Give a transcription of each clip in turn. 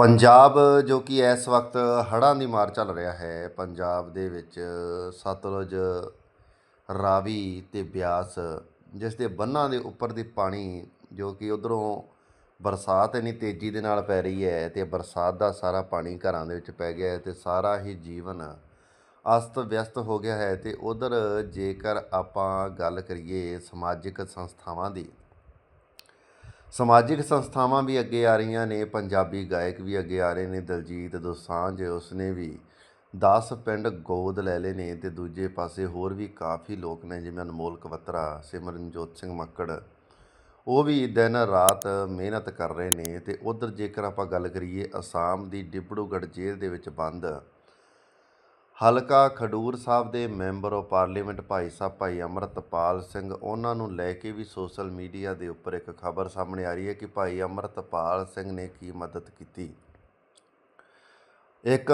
ਪੰਜਾਬ ਜੋ ਕਿ ਇਸ ਵਕਤ ਹੜ੍ਹਾਂ ਦੀ ਮਾਰ ਚੱਲ ਰਿਹਾ ਹੈ, ਪੰਜਾਬ ਦੇ ਵਿੱਚ ਸਤਲੁਜ ਰਾਵੀ ਅਤੇ ਬਿਆਸ, ਜਿਸ ਦੇ ਬੰਨਾਂ ਦੇ ਉੱਪਰ ਦੀ ਪਾਣੀ ਜੋ ਕਿ ਉੱਧਰੋਂ ਬਰਸਾਤ ਇੰਨੀ ਤੇਜ਼ੀ ਦੇ ਨਾਲ ਪੈ ਰਹੀ ਹੈ ਅਤੇ ਬਰਸਾਤ ਦਾ ਸਾਰਾ ਪਾਣੀ ਘਰਾਂ ਦੇ ਵਿੱਚ ਪੈ ਗਿਆ ਹੈ ਅਤੇ ਸਾਰਾ ਹੀ ਜੀਵਨ ਅਸਤ ਵਿਅਸਤ ਹੋ ਗਿਆ ਹੈ ਅਤੇ ਉਧਰ ਜੇਕਰ ਆਪਾਂ ਗੱਲ ਕਰੀਏ ਸਮਾਜਿਕ ਸੰਸਥਾਵਾਂ ਦੀ ਸਮਾਜਿਕ ਸੰਸਥਾਵਾਂ ਵੀ ਅੱਗੇ ਆ ਰਹੀਆਂ ਨੇ, ਪੰਜਾਬੀ ਗਾਇਕ ਵੀ ਅੱਗੇ ਆ ਰਹੇ ਨੇ, ਦਲਜੀਤ ਦੋਸਾਂਝ ਉਸਨੇ ਵੀ 10 ਪਿੰਡ ਗੋਦ ਲੈ ਲਏ ਨੇ ਤੇ ਦੂਜੇ ਪਾਸੇ ਹੋਰ ਵੀ ਕਾਫੀ ਲੋਕ ਨੇ, ਜਿਵੇਂ ਅਨਮੋਲ ਕਵਤਰਾ, ਸਿਮਰਨਜੋਤ ਸਿੰਘ ਮੱਕੜ। ਉਹ ਵੀ ਦਿਨ ਰਾਤ ਮਿਹਨਤ ਕਰ ਰਹੇ ਨੇ ਤੇ ਉਧਰ ਜੇਕਰ ਆਪਾਂ ਗੱਲ ਕਰੀਏ ਅਸਾਮ ਦੀ ਡਿਬੜੂਗੜ੍ਹ ਜੇਲ੍ਹ ਦੇ ਵਿੱਚ ਬੰਦ ਹਲਕਾ ਖਡੂਰ ਸਾਹਿਬ ਦੇ member of parliament Bhai Sahib ਭਾਈ ਅਮਰਤਪਾਲ ਸਿੰਘ, ਉਹਨਾਂ ਨੂੰ ਲੈ ਕੇ ਵੀ ਸੋਸ਼ਲ ਮੀਡੀਆ ਦੇ ਉੱਪਰ ਇੱਕ ਖਬਰ ਸਾਹਮਣੇ ਆ ਰਹੀ ਹੈ ਕਿ ਭਾਈ ਅਮਰਤਪਾਲ ਸਿੰਘ ਨੇ ਕੀ ਮਦਦ ਕੀਤੀ। ਇੱਕ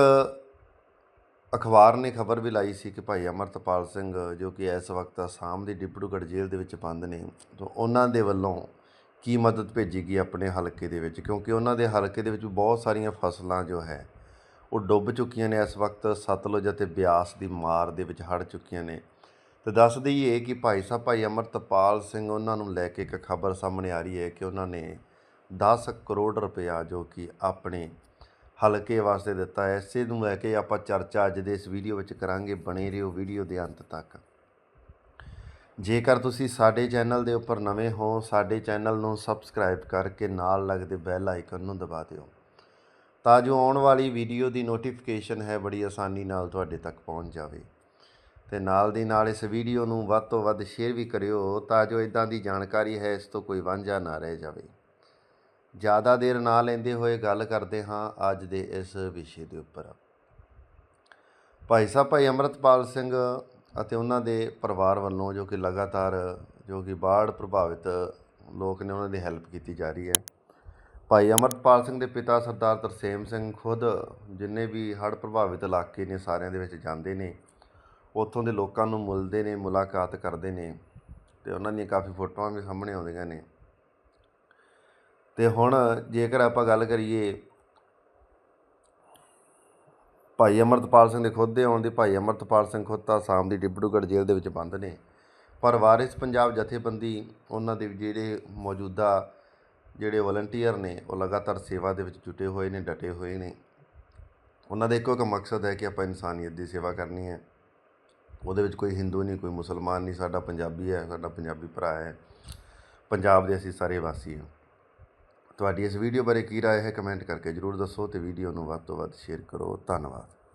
ਅਖਬਾਰ ਨੇ ਖਬਰ ਵੀ ਲਾਈ ਸੀ ਕਿ ਭਾਈ ਅਮਰਤਪਾਲ ਸਿੰਘ, ਜੋ ਕਿ ਇਸ ਵਕਤ ਅਸਾਮ ਦੀ ਡਿਬੜੂਗੜ੍ਹ ਜੇਲ੍ਹ ਦੇ ਵਿੱਚ ਬੰਦ ਨੇ, ਤਾਂ ਉਹਨਾਂ ਦੇ ਵੱਲੋਂ ਕੀ ਮਦਦ ਭੇਜੀ ਗਈ ਆਪਣੇ ਹਲਕੇ ਦੇ ਵਿੱਚ? ਕਿਉਂਕਿ ਉਹਨਾਂ ਦੇ ਹਲਕੇ ਦੇ ਵਿੱਚ ਬਹੁਤ ਸਾਰੀਆਂ ਫਸਲਾਂ ਜੋ ਹੈ ਉਹ ਡੁੱਬ ਚੁੱਕੀਆਂ ਨੇ ਇਸ ਵਕਤ, ਸਤਲੁਜ ਅਤੇ ਬਿਆਸ ਦੀ ਮਾਰ ਦੇ ਵਿੱਚ ਹੜ ਚੁੱਕੀਆਂ ਨੇ। ਤੇ ਦੱਸ ਦਈਏ ਕਿ ਭਾਈ ਸਾਹਿਬ, ਭਾਈ ਅਮਰਤਪਾਲ ਸਿੰਘ ਉਹਨਾਂ ਨੂੰ ਲੈ ਕੇ ਇੱਕ ਖਬਰ ਸਾਹਮਣੇ ਆ ਰਹੀ ਹੈ ਕਿ ਉਹਨਾਂ ਨੇ 10 ਕਰੋੜ ਰੁਪਇਆ ਜੋ ਕਿ ਆਪਣੇ ਹਲਕੇ ਵਾਸਤੇ ਦਿੱਤਾ ਹੈ, ਇਸੇ ਨੂੰ ਲੈ ਕੇ ਆਪਾਂ ਚਰਚਾ ਅੱਜ ਦੇ ਇਸ ਵੀਡੀਓ ਵਿੱਚ ਕਰਾਂਗੇ, ਬਣੇ ਰਹੋ ਵੀਡੀਓ ਦੇ ਅੰਤ ਤੱਕ। ਜੇਕਰ ਤੁਸੀਂ ਸਾਡੇ ਚੈਨਲ ਦੇ ਉੱਪਰ ਨਵੇਂ ਹੋ, ਸਾਡੇ ਚੈਨਲ ਨੂੰ ਸਬਸਕ੍ਰਾਈਬ ਕਰਕੇ ਨਾਲ ਲੱਗਦੇ ਬੈਲ ਆਈਕਨ ਨੂੰ ਦਬਾ ਦਿਓ। ਤਾਂ ਜੋ ਆਉਣ ਵਾਲੀ ਵੀਡੀਓ ਦੀ ਨੋਟੀਫਿਕੇਸ਼ਨ ਹੈ, ਬੜੀ ਆਸਾਨੀ ਨਾਲ ਤੁਹਾਡੇ ਤੱਕ ਪਹੁੰਚ ਜਾਵੇ। ਤੇ ਨਾਲ ਦੀ ਨਾਲ ਇਸ ਵੀਡੀਓ ਨੂੰ ਵੱਧ ਤੋਂ ਵੱਧ ਸ਼ੇਅਰ ਵੀ ਕਰਿਓ, ਤਾਂ ਜੋ ਇਦਾਂ ਦੀ ਜਾਣਕਾਰੀ ਹੈ, ਇਸ ਤੋਂ ਕੋਈ ਵਾਂਝਾ ਨਾ ਰਹਿ ਜਾਵੇ। ਜ਼ਿਆਦਾ ਦੇਰ ਨਾ ਲੈਂਦੇ ਹੋਏ ਗੱਲ ਕਰਦੇ ਹਾਂ ਅੱਜ ਦੇ ਇਸ ਵਿਸ਼ੇ ਦੇ ਉੱਪਰ। ਭਾਈ ਸਾਹਿਬ, ਭਾਈ ਅਮਰਤਪਾਲ ਸਿੰਘ ਅਤੇ ਉਹਨਾਂ ਦੇ ਪਰਿਵਾਰ ਵੱਲੋਂ ਜੋ ਕਿ ਲਗਾਤਾਰ ਜੋ ਕਿ ਬਾੜ ਪ੍ਰਭਾਵਿਤ ਲੋਕ ਨੇ, ਉਹਨਾਂ ਦੀ ਹੈਲਪ ਕੀਤੀ ਜਾ ਰਹੀ ਹੈ। ਭਾਈ ਅਮਰਤਪਾਲ ਸਿੰਘ ਦੇ ਪਿਤਾ ਸਰਦਾਰ ਤਰਸੇਮ ਸਿੰਘ ਖੁਦ, ਜਿੰਨੇ ਵੀ ਹੜ੍ਹ ਪ੍ਰਭਾਵਿਤ ਇਲਾਕੇ ਨੇ, ਸਾਰਿਆਂ ਦੇ ਵਿੱਚ ਜਾਂਦੇ ਨੇ। ਉੱਥੋਂ ਦੇ ਲੋਕਾਂ ਨੂੰ ਮਿਲਦੇ ਨੇ, ਮੁਲਾਕਾਤ ਕਰਦੇ ਨੇ ਤੇ ਉਹਨਾਂ ਦੀਆਂ ਕਾਫੀ ਫੋਟੋਆਂ ਵੀ ਸਾਹਮਣੇ ਆਉਂਦੀਆਂ ਨੇ। ਤੇ ਹੁਣ ਜੇਕਰ ਆਪਾਂ ਗੱਲ ਕਰੀਏ ਭਾਈ ਅਮਰਤਪਾਲ ਸਿੰਘ ਦੇ ਖੁਦ ਦੇ ਆਉਣ ਦੀ, ਭਾਈ ਅਮਰਤਪਾਲ ਸਿੰਘ ਖੁਦ ਤਾਂ ਆਸਾਮ ਦੀ ਡਿਬੜੂਗੜ੍ਹ ਜੇਲ੍ਹ ਦੇ ਵਿੱਚ ਬੰਦ ਨੇ। ਪਰ ਵਾਰਿਸ ਪੰਜਾਬ ਜਥੇਬੰਦੀ, ਉਹਨਾਂ ਦੇ ਜਿਹੜੇ ਮੌਜੂਦਾ ਜਿਹੜੇ ਵਲੰਟੀਅਰ ਨੇ, ਉਹ ਲਗਾਤਾਰ ਸੇਵਾ ਦੇ ਵਿੱਚ ਜੁਟੇ ਹੋਏ ਨੇ, ਡਟੇ ਹੋਏ ਨੇ। ਉਹਨਾਂ ਦਾ ਇੱਕੋ ਇੱਕ ਮਕਸਦ ਹੈ ਕਿ ਆਪਾਂ ਇਨਸਾਨੀਅਤ ਦੀ ਸੇਵਾ ਕਰਨੀ ਹੈ। ਉਹਦੇ ਵਿੱਚ ਕੋਈ ਹਿੰਦੂ ਨਹੀਂ, ਕੋਈ ਮੁਸਲਮਾਨ ਨਹੀਂ, ਸਾਡਾ ਪੰਜਾਬੀ ਹੈ, ਸਾਡਾ ਪੰਜਾਬੀ ਭਰਾ ਹੈ। ਪੰਜਾਬ ਦੇ ਅਸੀਂ ਸਾਰੇ ਵਾਸੀ ਹਾਂ। ਤੁਹਾਡੀ ਇਸ ਵੀਡੀਓ ਬਾਰੇ ਕੀ ਰਾਏ ਹੈ ਕਮੈਂਟ ਕਰਕੇ ਜਰੂਰ ਦੱਸੋ ਤੇ ਵੀਡੀਓ ਨੂੰ ਵੱਧ ਤੋਂ ਵੱਧ ਸ਼ੇਅਰ ਕਰੋ। ਧੰਨਵਾਦ।